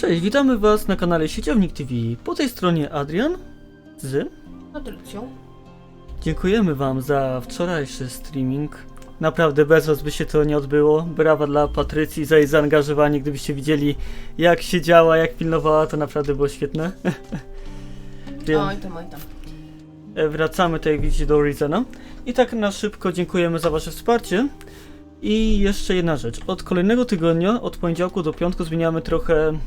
Cześć, witamy Was na kanale Sieciownik TV. Po tej stronie Adrian z. Patrycją. Dziękujemy Wam za wczorajszy streaming. Naprawdę bez Was by się to nie odbyło. Brawa dla Patrycji za jej zaangażowanie. Gdybyście widzieli, jak się działa, jak pilnowała, to naprawdę było świetne. Oj tam, oj tam. E, Wracamy tutaj, jak widzicie, do Horizona. I tak na szybko dziękujemy za Wasze wsparcie. I jeszcze jedna rzecz. Od kolejnego tygodnia, od poniedziałku do piątku zmieniamy trochę,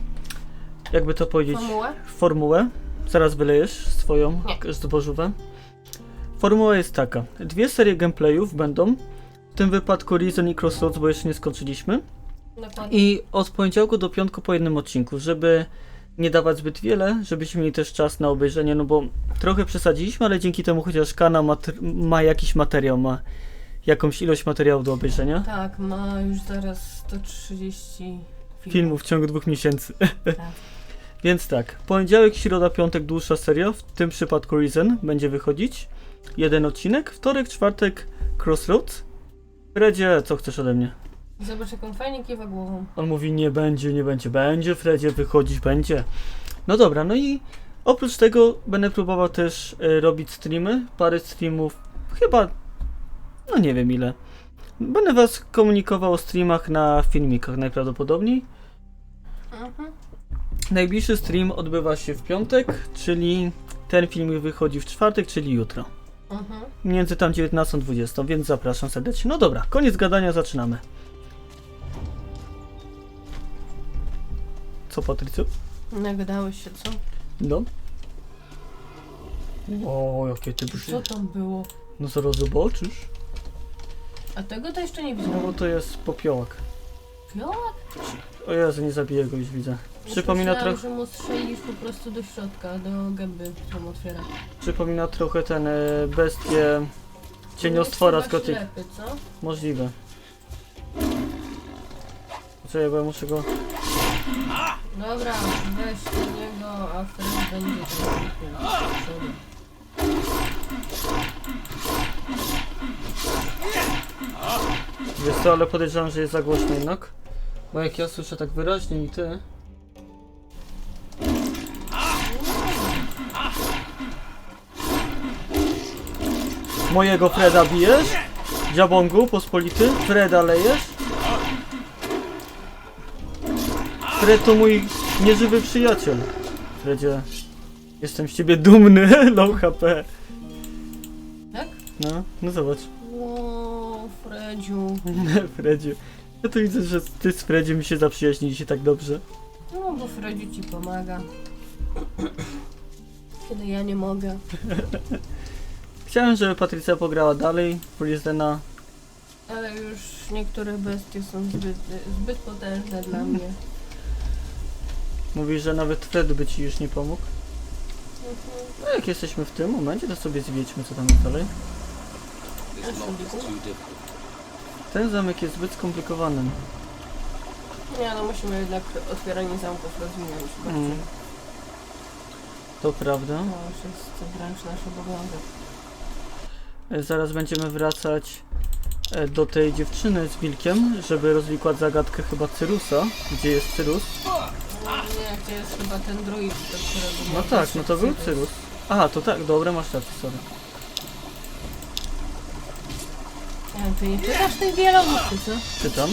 jakby to powiedzieć, Formułę? formułę. Zaraz wylejesz swoją Nie. zbożówę. Formuła jest taka. Dwie serie gameplayów będą. W tym wypadku Reason i Crossroads, bo jeszcze nie skończyliśmy. Dokładnie. I od poniedziałku do piątku po jednym odcinku, żeby nie dawać zbyt wiele, żebyśmy mieli też czas na obejrzenie, no bo trochę przesadziliśmy, ale dzięki temu chociaż kanał ma, ma jakiś materiał, ma jakąś ilość materiału do obejrzenia. Tak, ma już zaraz 130 filmów. Filmów w ciągu dwóch miesięcy. Tak. Więc tak, poniedziałek, środa, piątek dłuższa seria, w tym przypadku Reason będzie wychodzić. Jeden odcinek, wtorek, czwartek Crossroads. Fredzie, co chcesz ode mnie? Zobacz jak on fajnie kiwa głową. On mówi nie będzie, nie będzie, będzie Fredzie, wychodzić będzie. No dobra, no i oprócz tego będę próbował też e, robić streamy, parę streamów, chyba, no nie wiem ile. Będę was komunikował o streamach na filmikach najprawdopodobniej. Mhm. Najbliższy stream odbywa się w piątek, czyli ten filmik wychodzi w czwartek, czyli jutro. Mhm. Między tam 19 a 20, więc zapraszam serdecznie. No dobra, koniec gadania, zaczynamy. Co, Patrycju? Nagadałeś się, co? No. O, jakie ty Co tam było? No zaraz zobaczysz. A tego to jeszcze nie No widziałem. bo to jest popiołak. Fiołek? O Jezu, nie zabiję go, już widzę. Przypomina, trochę, że mu strzelisz po prostu do środka, do gęby, którą otwiera. przypomina trochę ten e, bestię cieniostwora z koty. ślepy, co? Możliwe. Czekaj, bo ja muszę go... Dobra, weź do niego, a wtedy będzie przodu. Wiesz co, ale podejrzewam, że jest za głośno jednak. Bo jak ja słyszę tak wyraźnie i ty... Mojego Freda bijesz? Dziabongu, pospolity? Freda lejesz? Fred to mój nieżywy przyjaciel. Fredzie, jestem z ciebie dumny, low HP. Tak? No, no zobacz. Ło, Fredziu. Fredzie. Ja to widzę, że ty z Fredziem mi się zaprzyjaźniliście tak dobrze. No, bo Fredziu ci pomaga. Kiedy ja nie mogę. Chciałem, żeby Patrycja pograła dalej w Reasona. Ale już niektóre bestie są zbyt, zbyt potężne dla mnie. Mówi, że nawet Fred by ci już nie pomógł. No jak jesteśmy w tym momencie, to sobie zwiedźmy co tam jest dalej. This mob is too difficult. Ten zamek jest zbyt skomplikowany. Nie, no musimy jednak otwieranie zamków rozwinąć bardziej. Mm. To prawda. To już jest wręcz nasz obowiązek. E, Zaraz będziemy wracać e, do tej dziewczyny z wilkiem, żeby rozwikłać zagadkę chyba Cyrusa. Gdzie jest Cyrus? No, nie, gdzie jest chyba ten druid, do którego... No tak, no to był. Cyrus. Aha, to tak, dobra, masz rację, sorry. Wiem, ty nie czytasz tych dialogów, czy co? Czytam.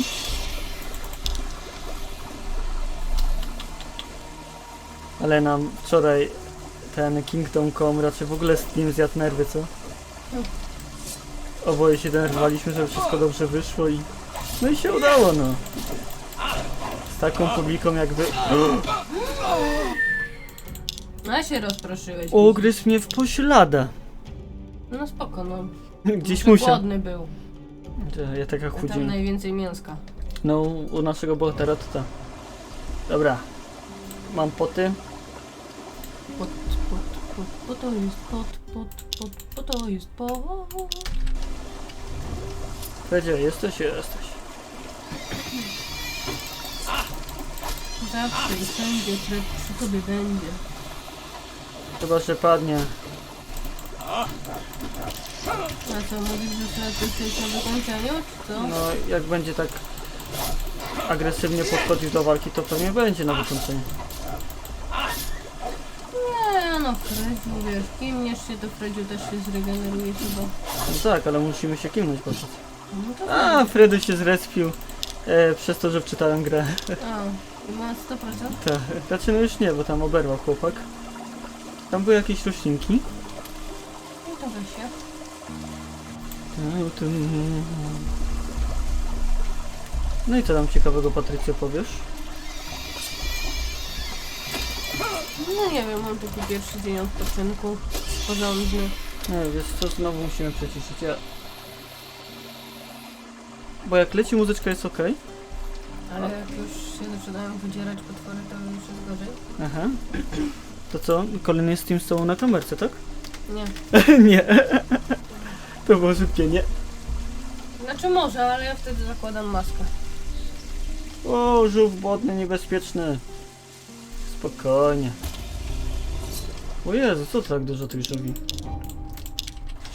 Ale nam wczoraj ten Kingdom Come raczej w ogóle Steam zjadł nerwy, co? Oboje się denerwowaliśmy, żeby wszystko dobrze wyszło i... No i się udało, no. Z taką publiką jakby... No ja się rozproszyłeś. Ugryzł mnie w poślada. No spoko, no. Gdzieś Może musiał. głodny był. Ja taka A tam najwięcej mięska. No, u naszego bohatera to ta. Dobra. Mam poty. Pot, pot, pot, po to jest pot, pot, pot, po to jest pot. Fredzie, jesteś? Jesteś. Zawsze i wszędzie przy tobie będzie. Chyba, że padnie. A co, mówisz, że trep jesteś na wykończeniu, czy co? No, jak będzie tak agresywnie podchodził do walki, to pewnie będzie na wykończenie. no Fredziu, wiesz, kimniesz się, to Fredziu też się zregeneruje chyba. No tak, ale musimy się kimnąć po prostu. No to A, Freddy się zrespił e, przez to, że wczytałem grę. A, i ma 100%? Tak, znaczy no już nie, bo tam oberwał chłopak. Tam były jakieś roślinki. No to weź się. No i co tam ciekawego, Patrycja, powiesz? No nie wiem, mam taki pierwszy dzień odpoczynku. Porządny. Nie, wiesz co, znowu musimy przeciszyć. Ja... Bo jak leci muzyczka jest ok. Ale jak już się zaczynają wydzierać potwory, to już jest gorzej. Aha. To co? Kolejny Steam z tobą na kamerce, tak? Nie. nie. to było szybkie, nie. Znaczy może, ale ja wtedy zakładam maskę. O, żółw wodny niebezpieczny. Spokojnie. O Jezu, co tak dużo tych żółwi?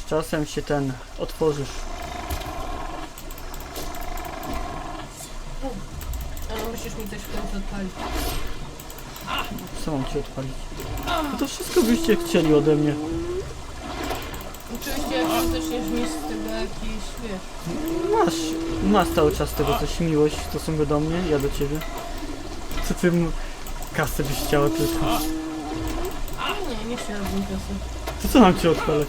Z czasem się ten otworzysz. Ale musisz mi coś w końcu odpalić. Co mam ci odpalić? No to wszystko byście chcieli ode mnie. Oczywiście jak zaczniesz mieć z tego jakieś, wiesz... Masz, masz cały czas tego coś miłość w stosunku do mnie, ja do ciebie. Co ty m- kasę byś chciała tylko? Nie, nie chciałabym kasy. To co mam ci odpalać?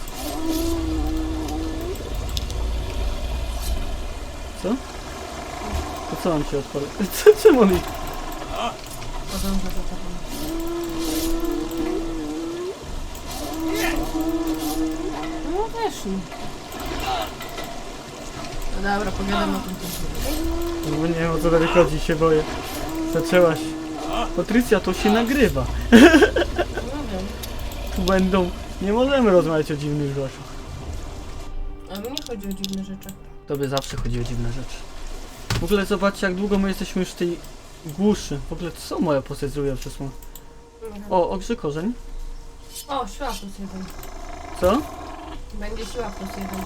Co? To co mam ci odpalać? Co, czemu mi? Podążę za tobą. No wiesz mi. No dobra, pogadam o tym później. No nie wiem o co dalej chodzi, się boję. Zaczęłaś. Patrycja, to się nagrywa. No wiem. Tu będą... Nie możemy rozmawiać o dziwnych rzeczach. A mi nie chodzi o dziwne rzeczy. Tobie zawsze chodzi o dziwne rzeczy. W ogóle zobaczcie, jak długo my jesteśmy już w tej głuszy. W ogóle co moja postać zrobiła przez mo- Nie wiem. O, ogrzy korzeń. O, siła plus jeden. Co? Będzie siła plus jeden.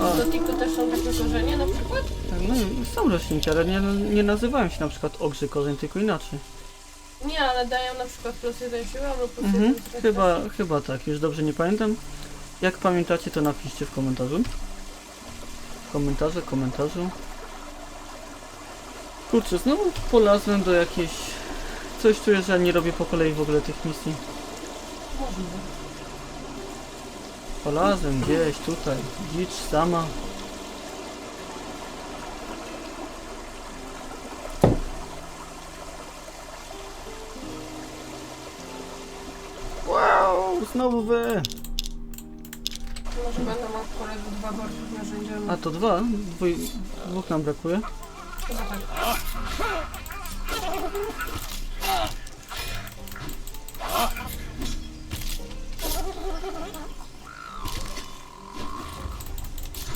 A. Do tiku też są takie korzenie na przykład? No i są roślinki, ale nie, nie nazywają się na przykład ogrzy korzeń, tylko inaczej. Nie, ale dają na przykład plus jeden siłę albo plus Mhm, jeden chyba, chyba tak, już dobrze nie pamiętam. Jak pamiętacie, to napiszcie w komentarzu. Komentarze, komentarzu. Kurczę, znowu polazłem do jakiejś... Coś czuję, że ja nie robię po kolei w ogóle tych misji. Polazłem gdzieś tutaj, dzicz sama. Znowu wy! Może będą akurat dwa worki narzędziami. A to dwa? Dwój, dwóch nam brakuje. Chyba tak.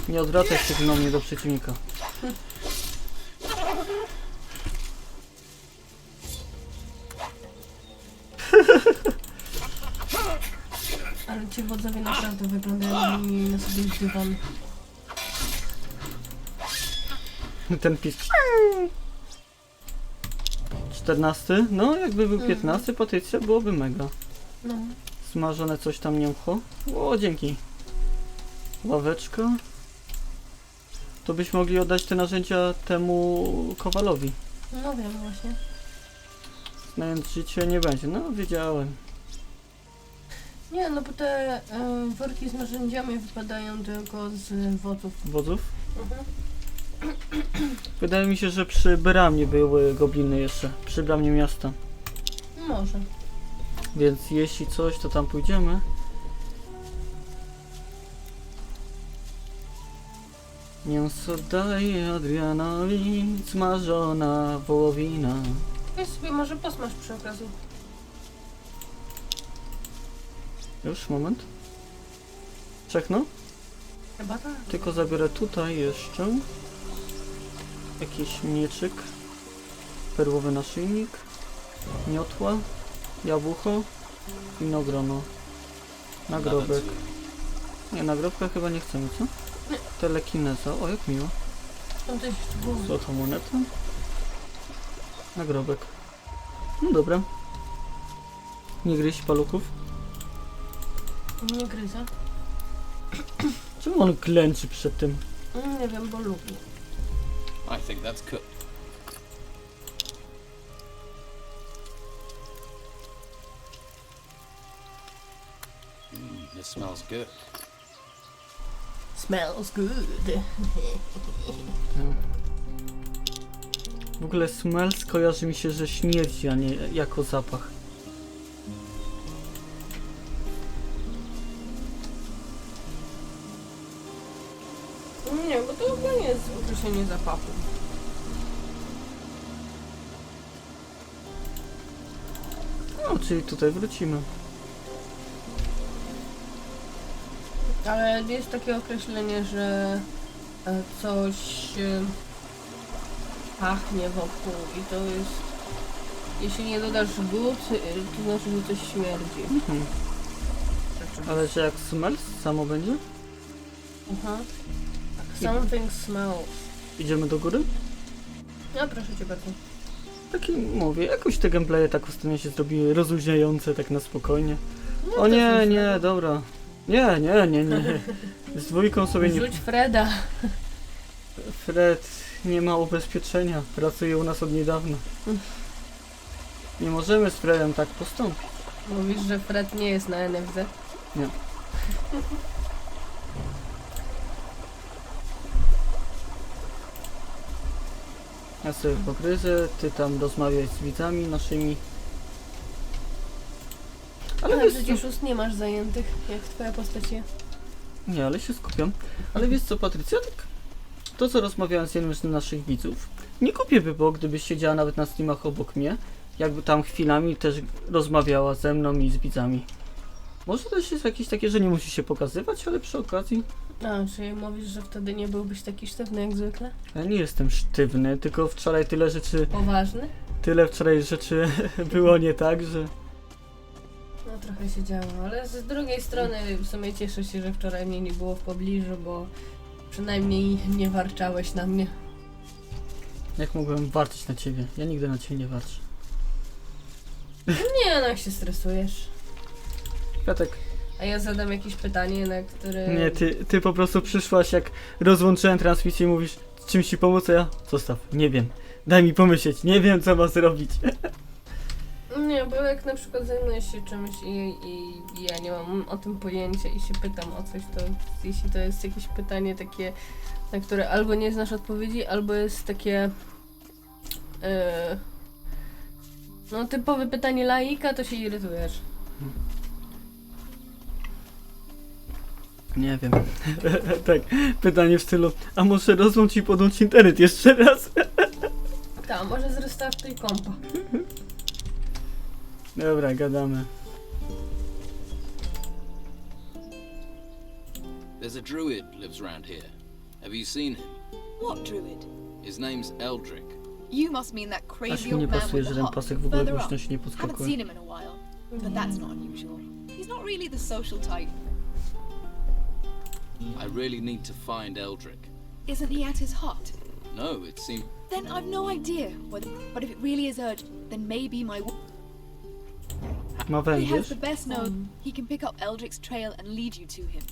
Nie odwracaj się do mnie do przeciwnika. Ci wodzowie naprawdę wyglądają mieli na sobie dywan. Ten pis. 14? No, jakby był Mhm. 15, Patrycja, byłoby mega. No. Smażone coś tam mięcho. O, dzięki. Ławeczka. To byśmy mogli oddać te narzędzia temu Kowalowi. No wiem właśnie. Znając życie nie będzie. No, wiedziałem. Nie, no bo te e, worki z narzędziami wypadają tylko z wodzów. Wodzów. Mhm. Wydaje mi się, że przy bramie były gobliny jeszcze. Przy bramie miasta. Może. Więc jeśli coś, to tam pójdziemy. Mięso daje Adrianowi, smażona wołowina. Weź sobie może posmaż przy okazji. Już, moment. Czekno? Chyba tak. Tylko zabiorę tutaj jeszcze jakiś mieczyk, perłowy naszyjnik, miotła, jabłko, winogrono, nagrobek. Nie, nagrobka chyba nie chcemy, co? Telekineza, o jak miło. Było? Złotą monetę. Nagrobek. No dobra. Nie gryź paluchów. Nie gryzę. Czemu on klęczy przed tym? Mm, Nie wiem, bo lubi. I think that's cooked. Mm, this smells good. Smells good. W ogóle smell skojarzy mi się, że śmierdzi, a nie jako zapach. Nie jest określenie zapachu. No, czyli tutaj wrócimy. Ale jest takie określenie, że e, coś e, pachnie wokół i to jest... Jeśli nie dodasz good, e, to znaczy, że coś śmierdzi. Mhm. Ale że jak smell samo będzie? Aha. Something smells. Idziemy do góry? No proszę cię bardzo. Taki mówię, jakoś te gameplaye tak ostatnio się zrobiły rozluźniające, tak na spokojnie. No, O to nie, nie, dobra. Nie, nie, nie, nie. Z dwójką sobie nie... Rzuć Freda. Fred nie ma ubezpieczenia. Pracuje u nas od niedawna. Nie możemy z Fredem tak postąpić. Mówisz, że Fred nie jest na NFZ? Nie. Ja sobie pogryzę, ty tam rozmawiaj z widzami naszymi. Ale Ale wiesz co? przecież ust nie masz zajętych, jak twoja postać jest. Nie, ale się skupiam. Ale wiesz co, Patrycja, tak to co rozmawiałem z jednym z naszych widzów, nie kupię by było, gdybyś siedziała nawet na streamach obok mnie, jakby tam chwilami też rozmawiała ze mną i z widzami. Może też jest jakieś takie, że nie musi się pokazywać, ale przy okazji A, czyli mówisz, że wtedy nie byłbyś taki sztywny jak zwykle? ja nie jestem sztywny, tylko wczoraj tyle rzeczy, Poważny? tyle wczoraj rzeczy było nie tak, że No trochę się działo, ale z drugiej strony w sumie cieszę się, że wczoraj mnie nie było w pobliżu, bo przynajmniej nie warczałeś na mnie. jak mogłem warczyć na ciebie? Ja nigdy na ciebie nie warczę. Nie, no jak się stresujesz. A ja zadam jakieś pytanie, na które... Nie, ty, ty po prostu przyszłaś jak rozłączyłem transmisję i mówisz czymś ci pomóc, a ja zostaw, nie wiem. Daj mi pomyśleć, nie wiem co ma zrobić. Nie, bo jak na przykład zajmuję się czymś i, i ja nie mam o tym pojęcia i się pytam o coś, to jeśli to jest jakieś pytanie takie, na które albo nie znasz odpowiedzi, albo jest takie e, no typowe pytanie laika, to się irytujesz. Nie wiem. tak, pytanie w stylu, a może rozłącz i podłącz internet jeszcze raz? Tak, może zrestartuj kompa. Dobra, gadamy. There's a druid lives around here. Have you seen him? What druid? His name's Eldrick. You must mean that Aż crazy mi nie old man pasuje, with że the ten hut pasek w ogóle further up. głośno się nie Haven't podskakuje. seen him in a while, but that's not unusual. He's not really the social type. I really need to find Eldrick. Isn't he at his hut? No, it seems Then I've no idea whether. But if it really is urgent, then maybe my. w- Ma He has the best node. He can pick up Eldrick's trail and lead you to him.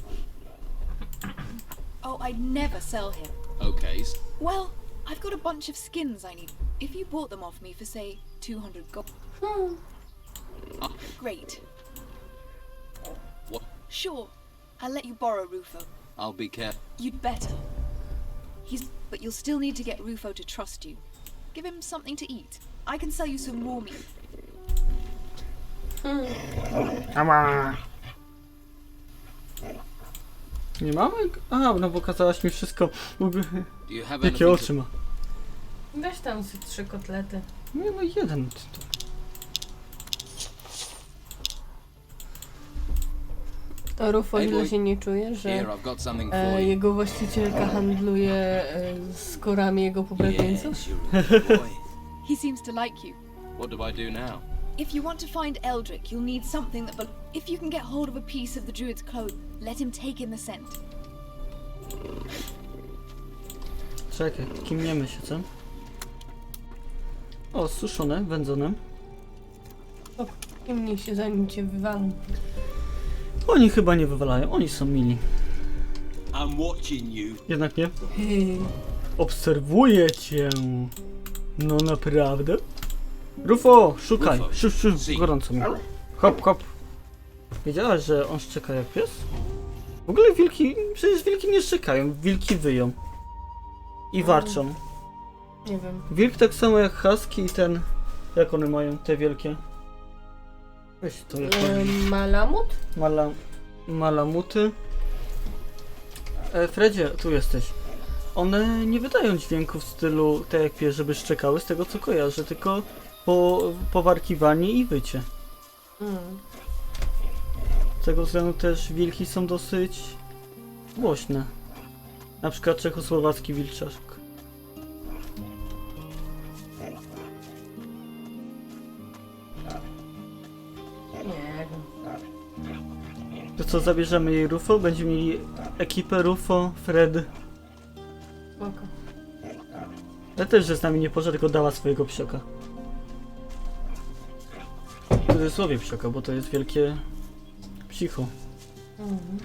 Oh, I'd never sell him. okay. Well, I've got a bunch of skins I need. If you bought them off me for say 200 gold, Hmm. great. What? Sure, I'll let you borrow Rufo. I'll be careful. You'd better. He's but you'll still need to get Rufo to trust you. Give him something to eat. I can sell you some raw meat. Ała. Nie mamy? A, no bo kazałaś mi wszystko. Jakie oczy ma? Weź tam z trzy kotlety. Nie no, jeden. Rufo źle się nie czuje, że Here, I've got something for e, you. jego właścicielka handluje e, skórami jego pobratyńców? He seems to like you. what do I do now? If you want to find Eldrick, you'll need something that. If you can get hold of a piece of the druid's cloak, let him take in the scent. Czekaj, kimniemy się, co? O, suszone, wędzone. I mnie się zanim cię wywalą. Oni chyba nie wywalają, oni są mili. I'm watching you. Jednak nie? Obserwuję cię. No naprawdę? Rufo, szukaj. Rufo, Szyb, szyb, gorąco mi. Hop, hop. Wiedziałaś, że on szczeka jak pies? W ogóle wilki, przecież wilki nie szczekają, wilki wyją. I warczą. Nie wiem. Wilk tak samo jak husky i ten, jak one mają, te wielkie. Weź to E, malamut? Mala, malamuty. E, Fredzie, tu jesteś. One nie wydają dźwięków w stylu tak jak pies, żeby szczekały, z tego co kojarzę, tylko po, powarkiwanie i wycie. Mm. Z tego względu też wilki są dosyć głośne. Na przykład czechosłowacki wilczaszek. Co, zabierzemy jej Rufo? Będziemy mieli ekipę Rufo, Fred. Spoko. Ja też, że z nami nie poszła, tylko dała swojego psioka. W cudzysłowie psioka, bo to jest wielkie psicho. Mhm.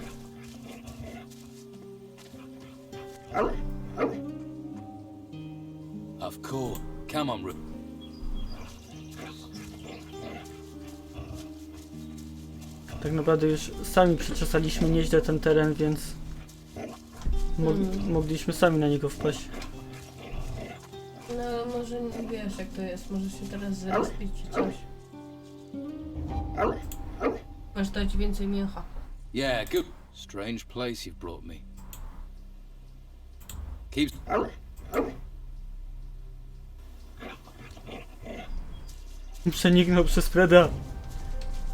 Of course. Come on, Rufo. Tak naprawdę już sami przeczesaliśmy nieźle ten teren, więc mo Mm. mogliśmy sami na niego wpaść. No może nie wiesz jak to jest, może się teraz zrespić czy coś. Masz dać więcej mięcha. Yeah, good. Strange place you've brought me. Keep. Przeniknął przez Freda.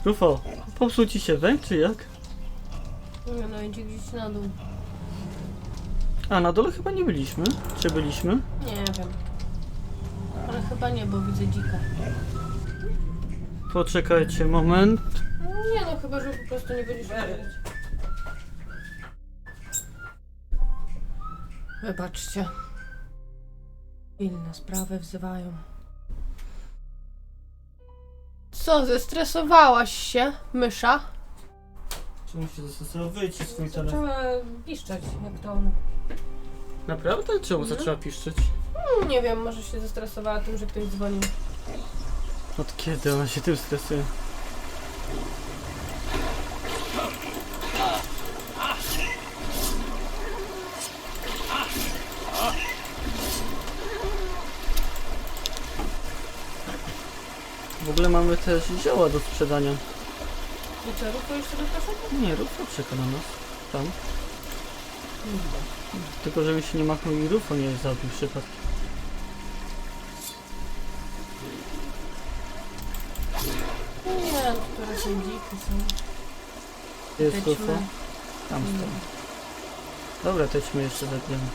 Rufo, popsuł ci się węg, czy jak? Nie no, idzie gdzieś na dół. A, na dole chyba nie byliśmy. Czy byliśmy? Nie wiem. Ale chyba nie, bo widzę dzika. Poczekajcie moment. Nie no, chyba, że po prostu nie będziesz wiedzieć. Wybaczcie. Pilne sprawy wzywają. Co, zestresowałaś się, mysza? Czemu się? Wyjdź swój telefon. Zaczęła piszczeć, jak to ona. Naprawdę? Czemu Mhm. zaczęła piszczeć? Hmm, nie wiem, może się zestresowała tym, że ktoś dzwonił. Od kiedy ona się tym stresuje? W ogóle mamy też zioła do sprzedania. I co, Rufo jeszcze zapraszać? Nie, Rufo czeka na nas. Tam. Tylko żeby się nie machnął i Rufo nie zabił przypadkiem. Nie, które są dziki są. Gdzie jest Te Rufo? ćmy. Tam stoi. Dobra, tećmy jeszcze zabijemy.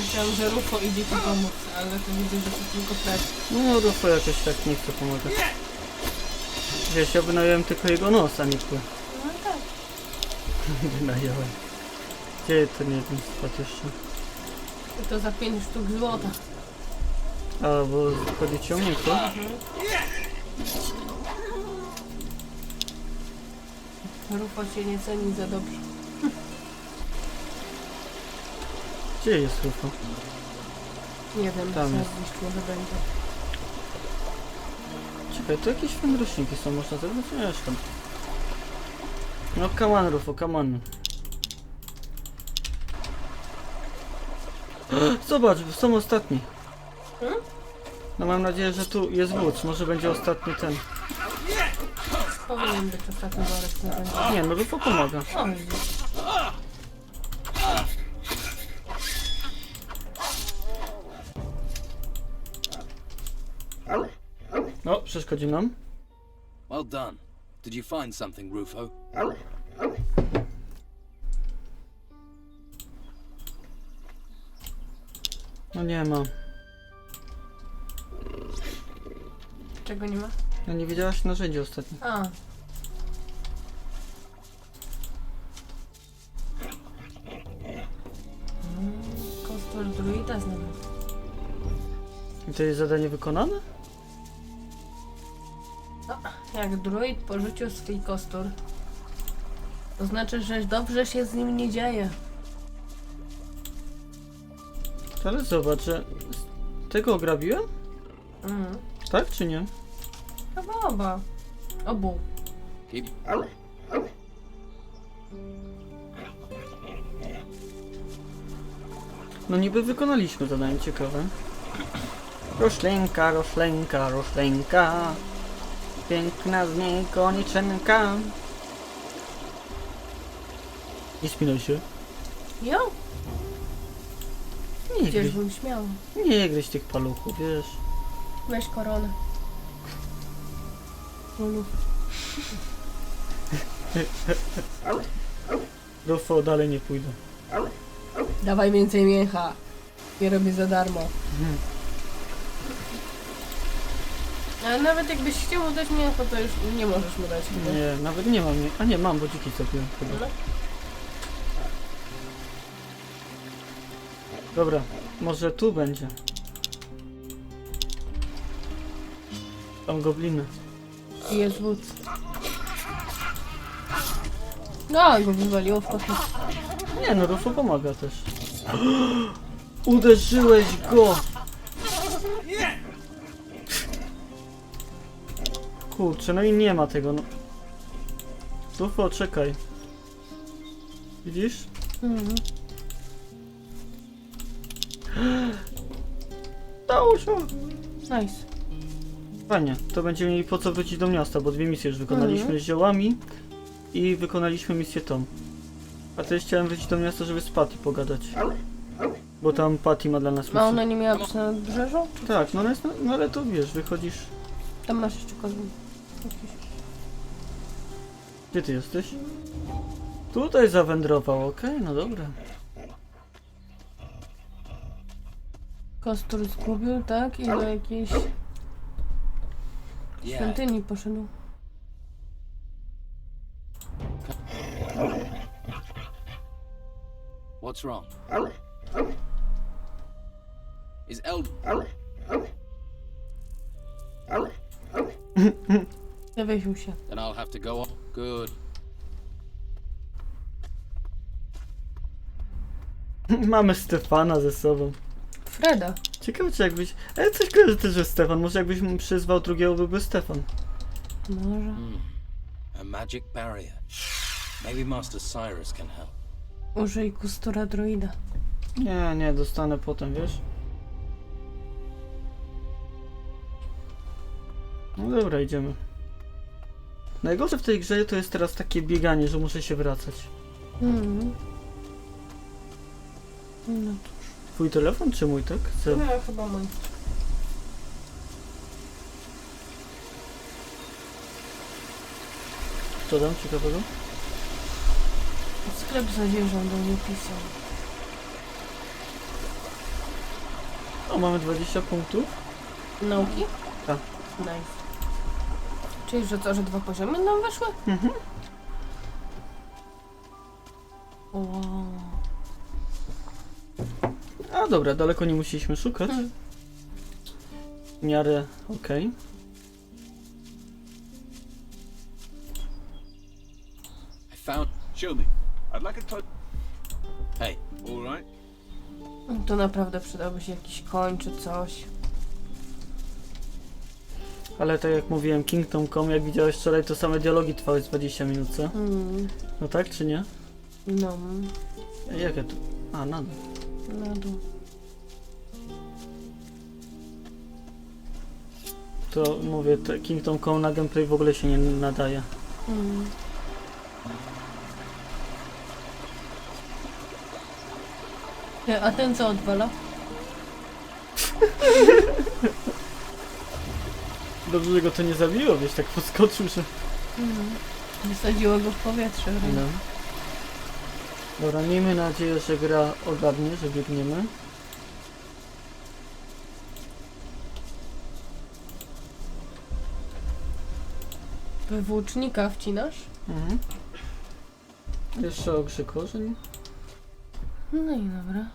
Myślałam, że Rufo idzie ci pomóc, ale to widzę, że to tylko Fred. No, Rufo jakoś tak nie chce pomagać. Wiesz, ja wynająłem tylko jego nos, a nie pły. No tak. Wynająłem. Gdzie ten jeden spadł jeszcze? I to za 5 sztuk złota. A, bo chodzi ci o mnie, co? Rufo się nie ceni za dobrze. Gdzie jest Rufo? Nie wiem, Tam co jest. zniszcz może będzie. Czekaj, to jakieś wędruszniki są, można zebrać? Nie, jeszcze. No, come on, Rufo, come on. Zobacz, są ostatni. Hmm? No mam nadzieję, że tu jest wódz, może będzie ostatni ten. Powinien być ostatni worek na będzie. Nie, no Rufo pomaga. O, widzisz. przeszkodzi nam. Well done. Did you find something, Rufo? No nie ma. Czego nie ma? No nie widziałaś narzędzi ostatnio. A. Mm, Kostor druida znowu. I to jest zadanie wykonane? Jak druid porzucił swój kostur, to znaczy, że dobrze się z nim nie dzieje. Ale zobacz, że tego ograbiłem? Mhm. Tak czy nie? Chyba oba. Obu. No niby wykonaliśmy zadanie ciekawe. Roślinka, roślinka, roślinka. Piękna z niej koniczynka. Nie spinaj się. Jo, Nie gryź, bym śmiał. nie gryź tych paluchów, wiesz. Weź koronę. Ulu. Rufo, dalej nie pójdę. Dawaj więcej mięcha. Nie robię za darmo. Mhm. Ale nawet jakbyś chciał mu dać mięcho, to już nie możesz mu dać chyba. Nie, nawet nie mam. A nie, mam, bo dziki chyba. No. Dobra, może tu będzie. Tam gobliny. Jest wódz. No, go wywaliło w kosmos. Nie no, Rufo pomaga też. Uderzyłeś go! Kurczę, no i nie ma tego, no. Rufo, czekaj. Widzisz? Mhm. Dało się! Nice. Fajnie, to będziemy mieli po co wrócić do miasta, bo dwie misje już wykonaliśmy Mhm. z ziołami i wykonaliśmy misję tą. A też chciałem wrócić do miasta, żeby z Patty pogadać. Bo tam Patty ma dla nas A misję. ona nie miała być na nadbrzeżu? Tak, no, ale no ale to wiesz, wychodzisz... Tam masz jeszcze kozły. Gdzie ty jesteś? Tutaj zawędrował, okej, no dobra. Kostur zgubił, tak? I do jakiejś świątyni poszedł. What's wrong? Is Eld Zawiesił się. then I'll have to go on. Good. Mamy Stefana ze sobą. Freda. Ciekawe czy jakbyś... Ale coś kojarzy też, że Stefan. Może jakbyś mu przyzwał drugiego, byłby Stefan. Może. Hmm. A magic barrier. Maybe Master Cyrus can help. Użyj kustura druida. Nie, nie, dostanę potem, wiesz? No dobra, idziemy. Najgorsze w tej grze to jest teraz takie bieganie, że muszę się wracać. Mhm. No Twój telefon czy mój, tak? Co? No, chyba mój. Co tam ciekawego? Sklep z odzieżą do mnie pisał. O, mamy 20 punktów. Nauki? Tak. Nice. Czyli, że to, że dwa poziomy nam weszły? Mhm. Wow. A dobra, daleko nie musieliśmy szukać. Mm. W miarę okej. I found Show me. I'd like a touch. Hey, All right. To naprawdę przydałby się jakiś koń czy coś. Ale tak jak mówiłem, Kingdom Come, jak widziałeś wczoraj, to same dialogi trwały z 20 minut, co? Mm. No tak czy nie? No, Jakie to? A, nadal. na dół. To mówię, te Kingdom Come na gameplay w ogóle się nie nadaje. Mm. Nie, A ten co odwala? Dobrze, że go to nie zabiło, wiesz, tak podskoczył, że... Mm. Wysadziło go w powietrze. No. Dobra, miejmy nadzieję, że gra ogarnie, że biegniemy. Wywłócznika wcinasz? Mhm. Jeszcze ogrzy korzeń. No i dobra.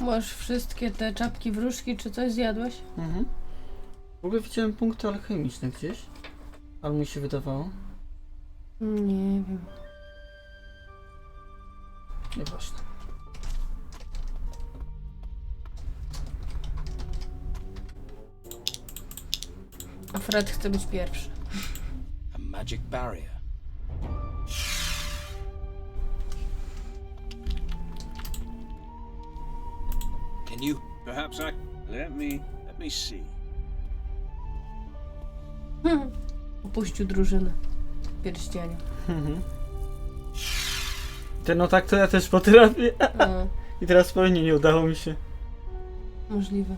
Masz wszystkie te czapki wróżki, czy coś zjadłeś? Mhm. W ogóle widziałem punkty alchemiczne gdzieś. Ale mi się wydawało. Nie wiem. Nieważne. A Fred chce być pierwszy. A magic barrier. Can you Perhaps I. Let me. Let me see. Opuścił drużynę. Pierścienia. Mhm. Ty, no tak to ja też potrafię. No, I teraz pewnie nie udało mi się. możliwe.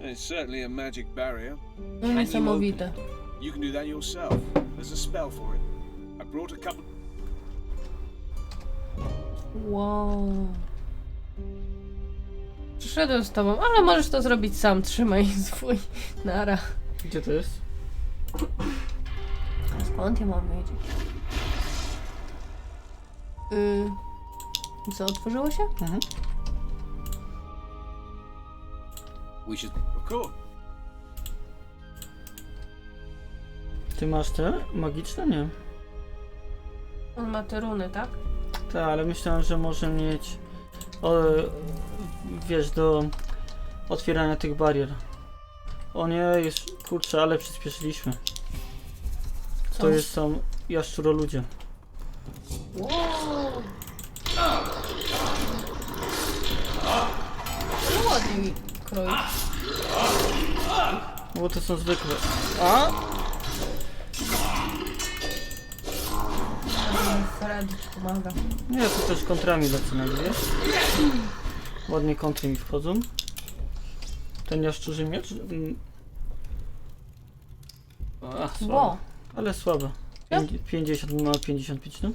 It's certainly a magic barrier. No niesamowite. You can do that yourself. There's a spell for it. I brought a couple. Wow. Przyszedłem z tobą, ale możesz to zrobić sam. Trzymaj swój. Nara. Gdzie to jest? A skąd ja mam wiedzieć? Yy, co, otworzyło się? Mhm. we should Of course. Ty masz te magiczne? Nie. On ma te runy, tak? Tak, ale myślałem, że może mieć. O, wiesz, do otwierania tych barier. O nie, jest. Kurczę, ale przyspieszyliśmy. Co? To jest są jaszczuroludzie. Wow. No ładnie mi kroi. No bo to są zwykłe. A? Fred ci pomaga. Nie, to też kontrami zaczynam, wiesz? Ładnie kontry mi wchodzą. Ten jaszczurzy miecz. mm. A, słabo. Wow. Ale słabe. Ja? Pięć- 50 ma 55, no.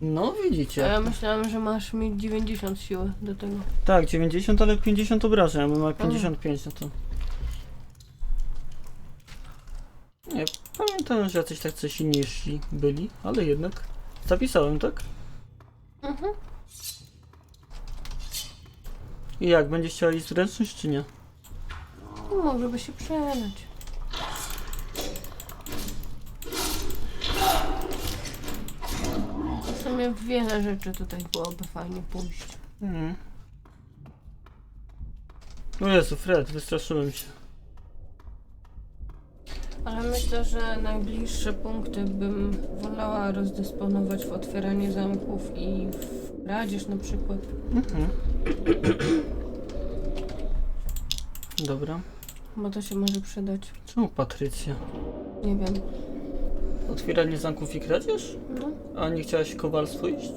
No A widzicie. ja myślałam, że masz mieć 90 siły do tego. Tak, 90, ale 50 obrażeń, a my mamy 55, no to... Nie, pamiętam, że jacyś tacy silniejsi byli, ale jednak zapisałem, tak? Mhm. I jak, będzie chciała zręczność, czy nie? No, Mogłoby się przelać. W sumie wiele rzeczy tutaj byłoby fajnie pójść. Mhm. No Jezu, Fred, wystraszyłem się. Ale myślę, że najbliższe punkty bym wolała rozdysponować w otwieranie zamków i w kradzież na przykład. Mhm. Dobra. Bo to się może przydać. Czemu Patrycja? Nie wiem. Otwieranie zamków i kradzież? No, A nie chciałaś kowalstwo iść?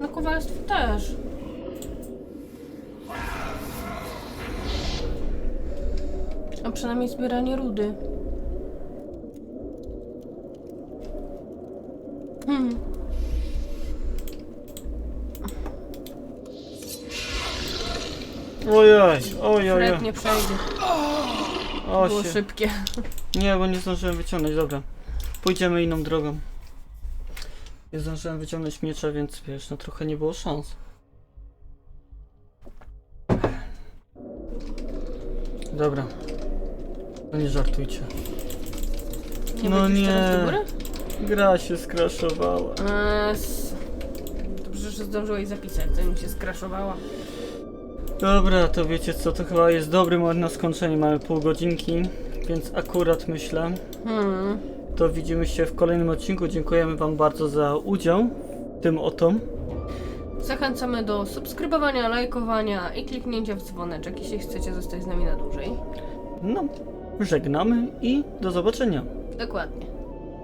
no kowalstwo też. A przynajmniej zbieranie rudy. Hmm. Ojoj, ojoj, Fred nie przejdzie. o Było się. szybkie. Nie, bo nie zdążyłem wyciągnąć, dobra. Pójdziemy inną drogą. Nie zdążyłem wyciągnąć miecza, więc wiesz, no trochę nie było szans. Dobra. No nie żartujcie. Nie No będziesz nie. teraz do góry? Gra się skraszowała. Eee, s- Dobrze, że zdążyłeś zapisać, zanim się skraszowała. Dobra, to wiecie co, to chyba jest dobry moment na skończenie. Mamy pół godzinki, więc akurat myślę, Hmm. to widzimy się w kolejnym odcinku. Dziękujemy Wam bardzo za udział w tym oto. Zachęcamy do subskrybowania, lajkowania i kliknięcia w dzwoneczek, jeśli chcecie zostać z nami na dłużej. No, żegnamy i do zobaczenia. Dokładnie.